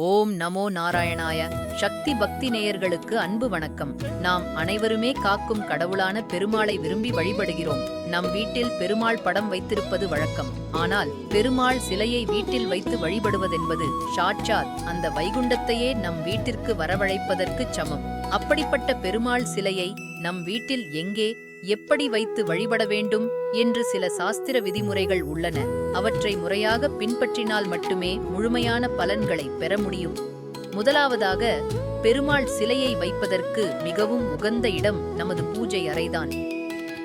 ஓம் நமோ நாராயணாய. சக்தி பக்தி நேயர்களுக்கு அன்பு வணக்கம். நாம் அனைவருமே காக்கும் கடவுளான பெருமாளை விரும்பி வழிபடுகிறோம். நம் வீட்டில் பெருமாள் படம் வைத்திருப்பது வழக்கம். ஆனால் பெருமாள் சிலையை வீட்டில் வைத்து வழிபடுவதென்பது சாட்சாத். அந்த வைகுண்டத்தையே நம் வீட்டிற்கு வரவழைப்பதற்கு சமம். அப்படிப்பட்ட பெருமாள் சிலையை நம் வீட்டில் எங்கே எப்படி வைத்து வழிபட வேண்டும் என்று சில சாஸ்திர விதிமுறைகள் உள்ளன. அவற்றை முறையாக பின்பற்றினால் மட்டுமே முழுமையான பலன்களை பெற முடியும். முதலாவதாக பெருமாள் சிலையை வைப்பதற்கு மிகவும் உகந்த இடம் நமது பூஜை அறைதான்.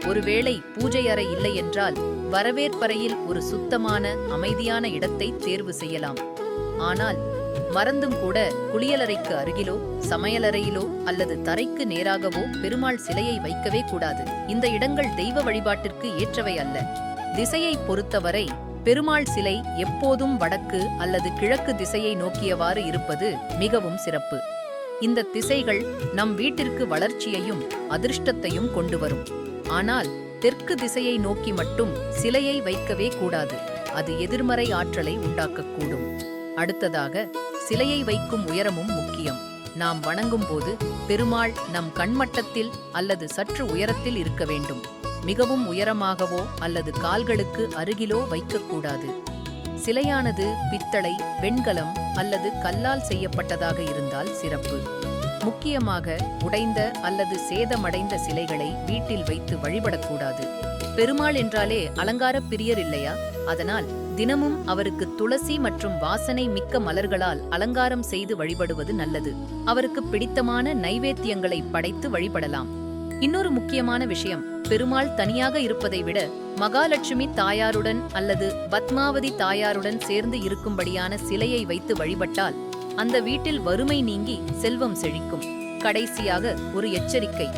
ஒருவேளை பூஜை அறை இல்லை என்றால் வரவேற்பறையில் ஒரு சுத்தமான அமைதியான இடத்தை தேர்வு செய்யலாம். ஆனால் மறந்தும் கூட குளியலறைக்கு அருகிலோ சமையலறையிலோ அல்லது தரைக்கு நேராகவோ பெருமாள் சிலையை வைக்கவே கூடாது. இந்த இடங்கள் தெய்வ வழிபாட்டிற்கு ஏற்றவை அல்ல. திசையை பொறுத்தவரை பெருமாள் சிலை எப்போதும் வடக்கு அல்லது கிழக்கு திசையை நோக்கியவாறு இருப்பது மிகவும் சிறப்பு. இந்த திசைகள் நம் வீட்டிற்கு வளர்ச்சியையும் அதிர்ஷ்டத்தையும் கொண்டு வரும். ஆனால் தெற்கு திசையை நோக்கி மட்டும் சிலையை வைக்கவே கூடாது. அது எதிர்மறை ஆற்றலை உண்டாக்கக்கூடும். அடுத்ததாக சிலையை வைக்கும் உயரமும் முக்கியம். நாம் வணங்கும் போது பெருமாள் நம் கண்மட்டத்தில் அல்லது சற்று உயரத்தில் இருக்க வேண்டும். மிகவும் உயரமாகவோ அல்லது கால்களுக்கு அருகிலோ வைக்கக்கூடாது. சிலையானது பித்தளை வெண்கலம் அல்லது கல்லால் செய்யப்பட்டதாக இருந்தால் சிறப்பு. முக்கியமாக உடைந்த அல்லது சேதமடைந்த சிலைகளை வீட்டில் வைத்து வழிபடக்கூடாது. பெருமாள் என்றாலே அலங்கார பிரியர் இல்லையா? அதனால் தினமும் அவருக்கு துளசி மற்றும் வாசனை மிக்க மலர்களால் அலங்காரம் செய்து வழிபடுவது நல்லது. அவருக்கு பிடித்தமான நைவேத்தியங்களை படைத்து வழிபடலாம். இன்னொரு முக்கியமான விஷயம் பெருமாள் தனியாக இருப்பதை விட மகாலட்சுமி தாயாருடன் அல்லது பத்மாவதி தாயாருடன் சேர்ந்து இருக்கும்படியான சிலையை வைத்து வழிபட்டால் அந்த வீட்டில் வறுமை நீங்கி செல்வம் செழிக்கும். கடைசியாக ஒரு எச்சரிக்கை.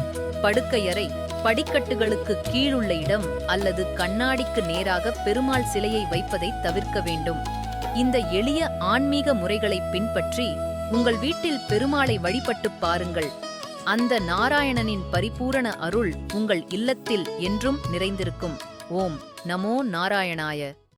படுக்கையறை படிக்கட்டுகளுக்கு கீழுள்ள இடம் அல்லது கண்ணாடிக்கு நேராக பெருமாள் சிலையை வைப்பதை தவிர்க்க வேண்டும். இந்த எளிய ஆன்மீக முறைகளை பின்பற்றி உங்கள் வீட்டில் பெருமாளை வழிபட்டுப் பாருங்கள். அந்த நாராயணனின் பரிபூரண அருள் உங்கள் இல்லத்தில் என்றும் நிறைந்திருக்கும். ஓம் நமோ நாராயணாய.